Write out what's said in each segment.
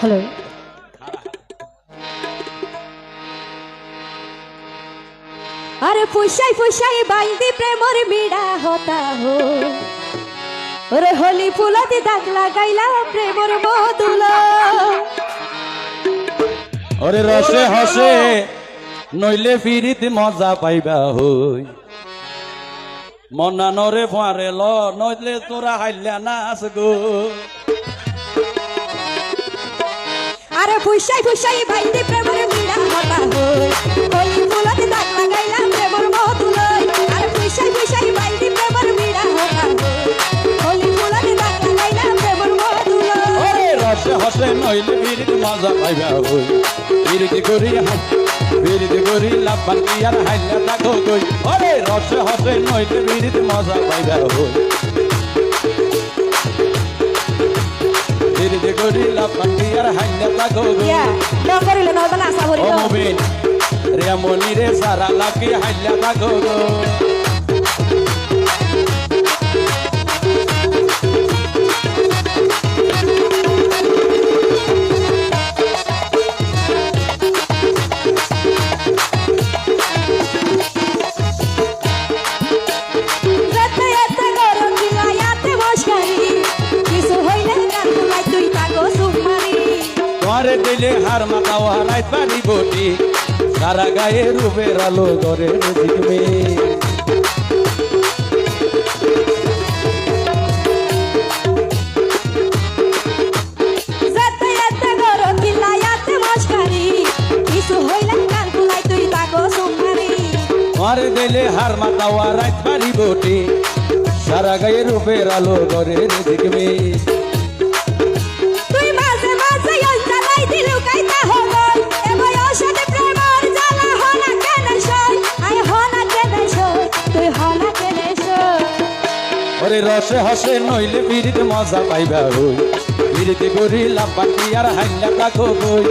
Hello. আরে ফুসাই ফুসাই বাইন্দি প্রেমর বিড়া হতা হো। ওরে হলি ফুলাতে দাগ লাগাইলা প্রেমর মধুল। ওরে রসে হসে নইলে ফিরিত মজা পাইবা হই। মনা নরে ফারে ল নইলে তোরা হাইলা নাচ গো আরে ফুসাই ফুসাই বাইন্দি প্রেমর বিড়া হতা হো হলি ফুলাতে দাগ লাগাইলা প্রেমর মধুল আরে ফুসাই ফুসাই বাইন্দি প্রেমর বিড়া হতা হো হলি ফুলাতে দাগ লাগাইলা প্রেমর মধুল ওরে রসে হসে নইলে ফিরিত মজা পাইবা হই। ফিরিত করি ফিরিত করি লাভান কি আর হাইলা থাকো গই ওরে রসে হসে নইলে ফিরিত মজা পাইবা হই। ফিরিত করি লাভান কি আর গই ইয়া ডঙ্গরিলে নরবানা আসা ও বলিল মুবিন রে মনি রে সারা লাকি হাইলা থাকো তোমারে দিলে হার মাথা হারাই পারি বটি সারা গায়ে রূপের আলো রাতে তাকো সুমারি তোমারে দিলে হার মাথা হারাই পারি বটি সারা গায়ে রূপের আলো গরে জিগমে ওরে রসে হসে নইলে বিরিত মজা পাইবা হই। বিরিতি করি লাভান কি আর হাইলা থাকো গই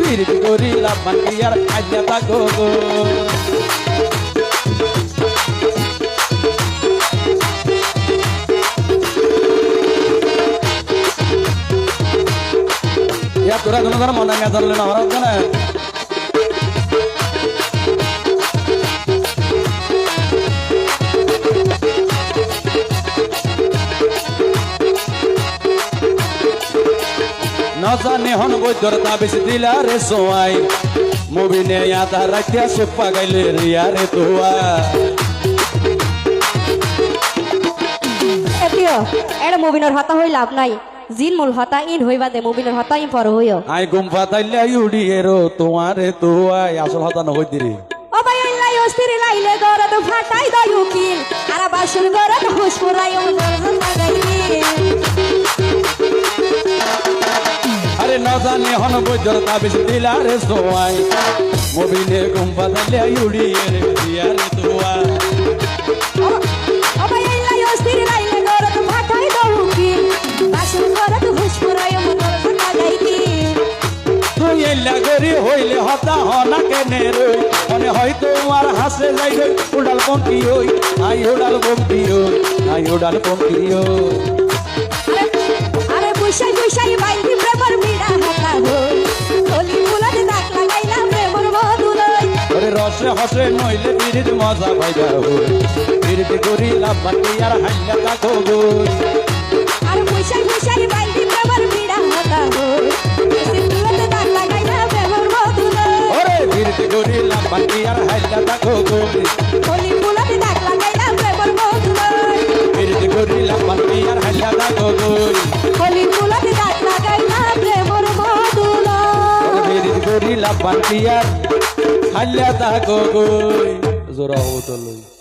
বিরিতি করি লাভান কি আর হাইলা থাকো গই তোরা কোনো ধর মনে গেছে না, আমার নজানে হন বৈদ্যর তাবিজ দিলা রে সোয়াই। মুবিনে আধা রাখিয়া সুপ্পা গাইলে রিয়া রে তোয়া এটা মুবিনের হতা হই লাভ নাই। জিন মূল হতা ইন হইবা দে মুবিনের হতা ইন পর হইও। আই গুম্ফা তাইলে উড়ি এরো তোমারে তোয়াই আসল হতা নহই দিরি ও ভাই আল্লাহ অস্থির লাইলে গরদ ফাটাই দয় উকিল আর বাসুর গরদ হুসপুরাই ও গরদ লাগাইনি আরে নজানে হন বৈদ্যর তাবিজ দিলা রে সোয়াই মুবিনে গুম্ফা তাইলে উড়ি এরে রিয়া রে তোয়া দয় উকিল বাসুর গরদ হুসপুরাই ও গরদ লাগাইনি তুই এল্লা গরি হইলে হতা হনা কেনে রই মনে হয়তো আর হাসে যাই রে উড়াল পঙ্কি ওই। আই উড়াল পঙ্কি আই উড়াল পঙ্কি ওই। হসে নইলে বিরিত মজা পাইবা হই বিরিত করি লাভ বাকি আর হাইলা তাকো গই আর বুসাই বুসাই বাইন্দি প্রেমর মিড়া হতা হই করি লাভ বাকি আর হাইলা তাকো গই হলি ফুলাতে দাগ লাগাইলা প্রেমর মধুলই বিরিত করি লাভ বাকি আর হাইলা তাকো গই হলি ফুলাতে দাগ লাগাইলা প্রেমর ওরে বিরিত করি লাভ বাকি আর হাইলা তাকো গগৈ জোৰা হতো লই